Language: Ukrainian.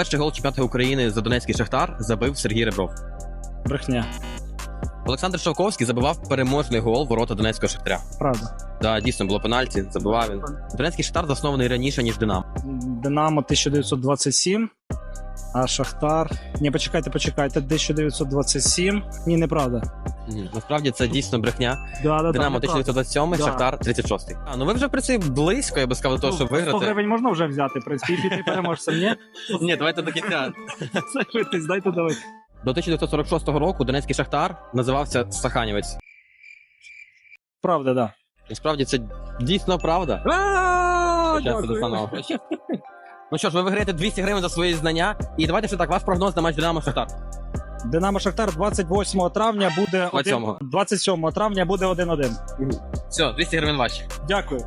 перший гол чемпіонату України за Донецький Шахтар забив Сергій Ребров. Брехня. Олександр Шовковський забивав переможний гол ворота Донецького Шахтаря. Правда. Да, дійсно було пенальті, забивав він. Донецький Шахтар заснований раніше, ніж Динамо. Динамо 1927, а Шахтар. Ні, почекайте, почекайте. 1927. Ні, неправда. Ні, Насправді це дійсно брехня. Да, да, Динамо 1927, Да. Шахтар 36. А, ну ви вже в принципі близько, я би сказав, до того, щоб 100 виграти. гривень можна вже взяти, в принципі, і піти переможцем, ні? Ні, давайте до кінця. Закритись, дайте давай. До 1946 року Донецький Шахтар називався Саханівець. Правда, да. Насправді це дійсно правда. Щас, дякую. Руслан Ну що ж, ви виграєте 200 гривень за свої знання. І давайте ще так, ваш прогноз на матч Динамо Шахтар. Динамо Шахтар 28 травня буде 27. 1... 27 травня буде 1-1. Все, 200 гривень ваші. Дякую.